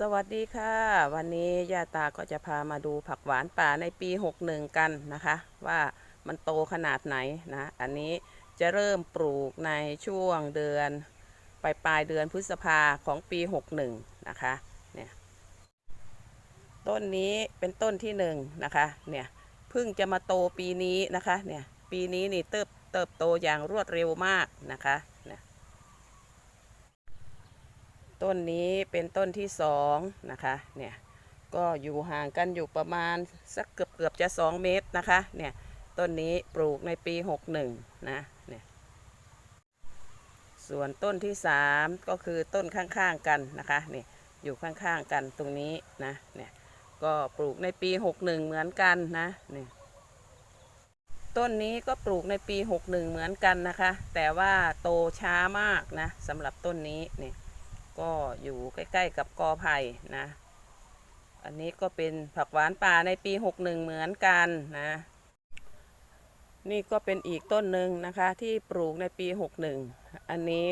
สวัสดีค่ะ วันนี้ย่าตาก็จะพามาดูผักหวานป่าในปี 61 กันนะคะ ว่ามันโตขนาดไหนนะ อันนี้จะเริ่มปลูกในช่วงเดือนปลายปลายเดือนพฤษภาของปี 61 นะคะเนี่ยต้นนี้เป็นต้นที่หนึ่งนะคะเนี่ยเพิ่งจะมาโตปีนี้นะคะเนี่ยปีนี้นี่เติบเติบโตอย่างรวดเร็วมากนะคะเนี่ย ต้นนี้เป็นต้นที่สองนะคะเนี่ยก็อยู่ห่างกันอยู่ประมาณสักเกือบเกือบจะสองเมตรนะคะเนี่ยต้นนี้ปลูกในปี 61 นะเนี่ยส่วนต้นที่สามก็คือต้นข้างๆกันนะคะเนี่ยอยู่ข้างๆกันตรงนี้นะเนี่ยก็ปลูกในปี 61 เหมือนกันนะเนี่ยต้นนี้ก็ปลูกในปี 61 เหมือนกันนะคะ แต่ว่าโตช้ามากนะสำหรับต้นนี้เนี่ย ก็อยู่ใกล้ๆกับกอไผ่นะ อันนี้ก็เป็นผักหวานป่าในปี 61 เหมือนกันนะ นี่ก็เป็นอีกต้นหนึ่งนะคะที่ปลูกในปี 61 อันนี้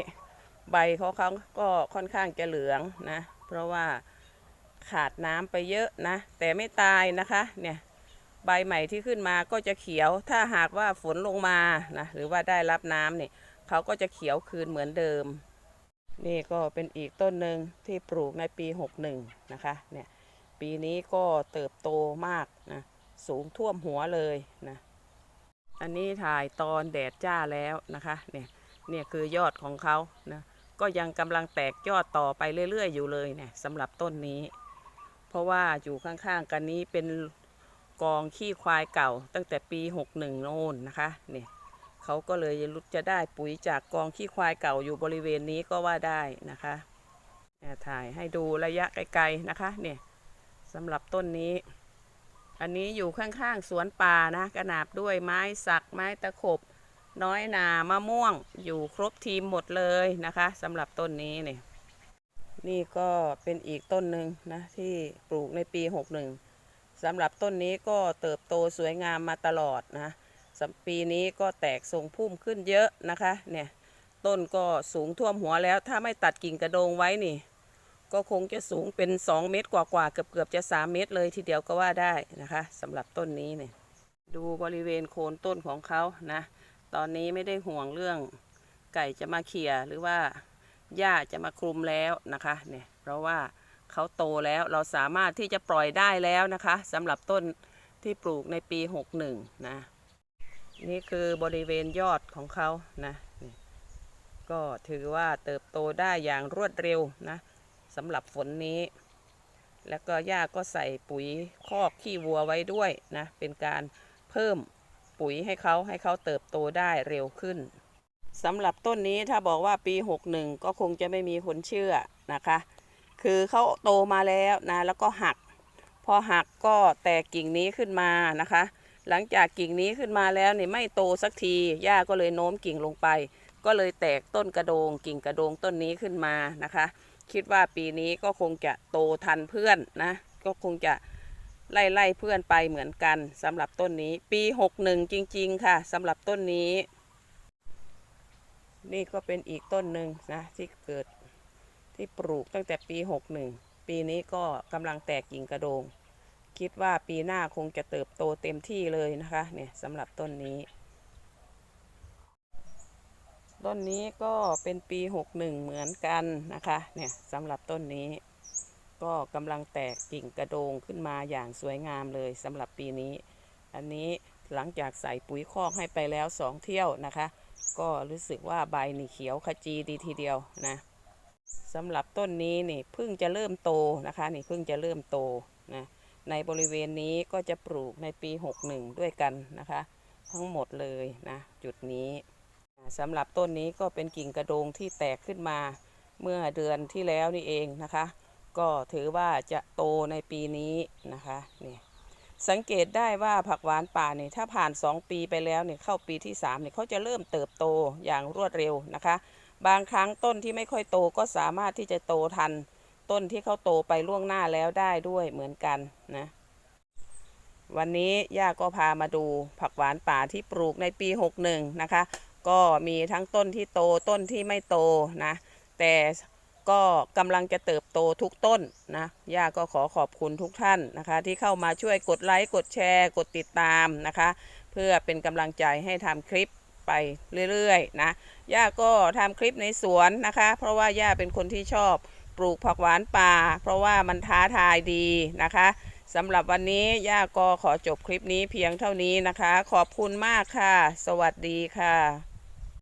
ใบเขาเขาก็ค่อนข้างจะเหลืองนะ เพราะว่าขาดน้ำไปเยอะนะ แต่ไม่ตายนะคะเนี่ยใบใหม่ที่ขึ้นมาก็จะเขียว ถ้าหากว่าฝนลงมานะหรือว่าได้รับน้ำเนี่ยเขาก็จะเขียวคืนเหมือนเดิม นี่ก็เป็นอีกต้นหนึ่งที่ปลูกในปี 61 นะคะ เนี่ย ปีนี้ก็เติบโตมากนะ สูงท่วมหัวเลยนะ อันนี้ถ่ายตอนแดดจ้าแล้วนะคะ เนี่ย เนี่ยคือยอดของเขานะ ก็ยังกำลังแตกยอดต่อไปเรื่อย ๆ อยู่เลยเนี่ยสำหรับต้นนี้ เพราะว่าอยู่ข้างๆกันนี้เป็นกองขี้ควายเก่าตั้งแต่ปี 61 โน่นนะคะ เนี่ย เขาก็เลยจะได้ปุ๋ยจากกองขี้ควายเก่าอยู่บริเวณนี้ก็ว่าได้นะคะนี่ถ่ายให้ดูระยะไกลๆนะคะเนี่ยสำหรับต้นนี้ อันนี้อยู่ข้างๆสวนป่านะกระนาบด้วยไม้สักไม้ตะขบ น้อยนามะม่วงอยู่ครบทีมหมดเลยนะคะสำหรับต้นนี้เนี่ยนี่ก็เป็นอีกต้นหนึ่งนะที่ปลูกในปี 61สำหรับต้นนี้ก็เติบโตสวยงามมาตลอดนะ สำปีนี้ก็แตกทรงพุ่มขึ้นเยอะนะคะเนี่ยต้นก็สูงท่วมหัวแล้ว ถ้าไม่ตัดกิ่งกระโดงไว้นี่ ก็คงจะสูงเป็น 2 เมตรกว่าๆเกือบเกือบๆจะ 3 เมตรเลยทีเดียวก็ว่าได้นะคะสำหรับต้นนี้เนี่ยดูบริเวณโคนต้นของเขานะ ตอนนี้ไม่ได้ห่วงเรื่องไก่จะมาเขี่ยหรือว่าหญ้าจะมาคลุมแล้วนะคะเนี่ยเพราะว่าเขาโตแล้วเราสามารถที่จะปล่อยได้แล้วนะคะสำหรับต้นที่ปลูกในปี 61 นะ นี่คือบริเวณยอดของเขานะนก็ถือว่าเติบโตได้อย่างรวดเร็วนะสำหรับฝนนี้ แล้วก็ย่าก็ใส่ปุ๋ยคอกขี้วัวไว้ด้วยนะเป็นการเพิ่มปุ๋ยให้เขาให้เขาเติบโตได้เร็วขึ้นสำหรับต้นนี้ถ้าบอกว่าปี 61 ก็คงจะไม่มีคนเชื่อนะคะ คือเขาโตมาแล้วนะแล้วก็หัก พอหักก็แตกกิ่งนี้ขึ้นมานะคะ หลังจากกิ่งนี้ขึ้นมาแล้วเนี่ยไม่โตสักทีหญ้าก็เลยโน้มกิ่งลงไป ก็เลยแตกต้นกระโดง กิ่งกระโดงต้นนี้ขึ้นมานะคะ คิดว่าปีนี้ก็คงจะโตทันเพื่อนนะก็คงจะไล่ไล่เพื่อนไปเหมือนกันสำหรับต้นนี้ ปี 61 จริง ๆ ค่ะสำหรับต้นนี้ นี่ก็เป็นอีกต้นหนึ่งนะที่เกิดที่ปลูกตั้งแต่ปี 61 ปีนี้ก็กำลังแตกกิ่งกระโดง คิดว่าปีหน้าคงจะเติบโตเต็มที่เลยนะคะเนี่ยสำหรับต้นนี้ ต้นนี้ก็เป็นปี 61 เหมือนกันนะคะเนี่ยสำหรับต้นนี้ ก็กำลังแตกกิ่งกระโดงขึ้นมาอย่างสวยงามเลยสำหรับปีนี้ อันนี้หลังจากใส่ปุ๋ยคอกให้ไปแล้วสองเที่ยวนะคะ ก็รู้สึกว่าใบนี่เขียวขจีดีทีเดียวนะสำหรับต้นนี้นี่เพิ่งจะเริ่มโตนะคะ นี่เพิ่งจะเริ่มโตนะ ในบริเวณนี้ก็จะปลูกในปี 61 ด้วยกันนะคะ ทั้งหมดเลยนะจุดนี้สำหรับต้นนี้ก็เป็นกิ่งกระโดงที่แตกขึ้นมาเมื่อเดือนที่แล้วนี่เองนะคะ ก็ถือว่าจะโตในปีนี้นะคะนี่สังเกตได้ว่าผักหวานป่าเนี่ยถ้าผ่าน 2 ปีไปแล้วเนี่ยเข้าปีที่3เนี่ยเขาจะเริ่มเติบโตอย่างรวดเร็วนะคะ บางครั้งต้นที่ไม่ค่อยโตก็สามารถที่จะโตทัน ต้นที่เขาโตไปล่วงหน้าแล้วได้ด้วยเหมือนกันนะ วันนี้ย่าก็พามาดูผักหวานป่าที่ปลูกในปี 61 นะคะ ก็มีทั้งต้นที่โตต้นที่ไม่โตนะ แต่ก็กำลังจะเติบโตทุกต้นนะย่าก็ขอขอบคุณทุกท่านนะคะ ที่เข้ามาช่วยกดไลค์กดแชร์ กดติดตามนะคะ เพื่อเป็นกำลังใจให้ทำคลิปไปเรื่อยๆนะย่าก็ทำคลิปในสวนนะคะ เพราะว่าย่าเป็นคนที่ชอบ ปลูกผักหวานป่า เพราะว่ามันท้าทายดีนะคะสำหรับวันนี้ย่าก็ขอจบคลิปนี้เพียงเท่านี้นะคะ ขอบคุณมากค่ะ สวัสดีค่ะ